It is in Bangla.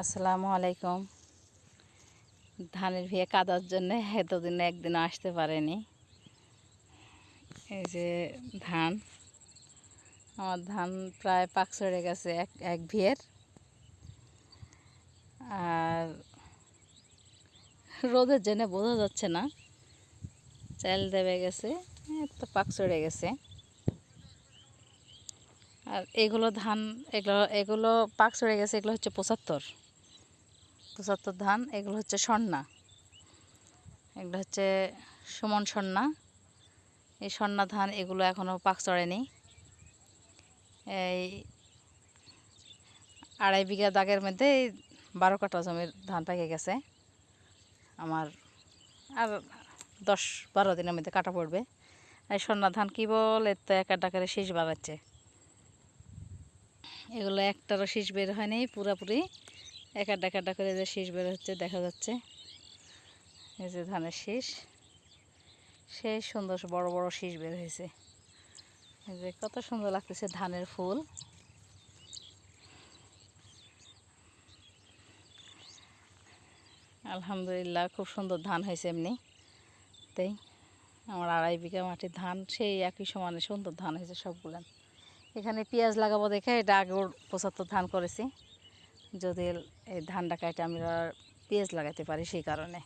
আসসালামু আলাইকুম। ধানের ভিয়ে কাদার জন্য এতদিনে একদিন আসতে পারেনি। এই যে ধান, আমার ধান প্রায় পাক চড়ে গেছে এক এক ভিয়ের। আর রোদের জন্য বোঝা যাচ্ছে না। চাল দেবে গেছে তো পাক চড়ে গেছে। আর এগুলো ধান, এগুলো এগুলো পাক চড়ে গেছে, এগুলো হচ্ছে পঁচাত্তর। পঁচাত্তর ধান, এগুলো হচ্ছে স্বর্ণা। এগুলো হচ্ছে সুমন স্বর্ণা। এই স্বর্ণা ধান এগুলো এখনও পাক চড়েনি। এই আড়াই বিঘা দাগের মধ্যে বারো কাটা জমির ধান পেকে গেছে। আমার আর দশ বারো দিনের মধ্যে কাটা পড়বে। এই স্বর্ণা ধান কী বলে? তো এক একটা করে শীষ বাড়াচ্ছে। এগুলো একটারও শীষ বের হয়নি, পুরাপুরি। এক কাড্ডা করে যে শীষ বের হচ্ছে, দেখা যাচ্ছে। এই যে ধানের শীষ। সেই সুন্দর বড় বড় শীষ বের হয়েছে। এই যে কত সুন্দর লাগতেছে ধানের ফুল। আলহামদুলিল্লাহ, খুব সুন্দর ধান হয়েছে এমনি। তাই আমার আড়াই বিঘা মাটির ধান, সেই একই সমানে সুন্দর ধান হয়েছে সবগুলো। এখানে পেঁয়াজ লাগাবো দেখে, এটা আগেও পঁচাত্তর ধান করেছি। যদি এই ধানটা কাটে আমরা পেঁয়াজ লাগাতে পারি সেই কারণে।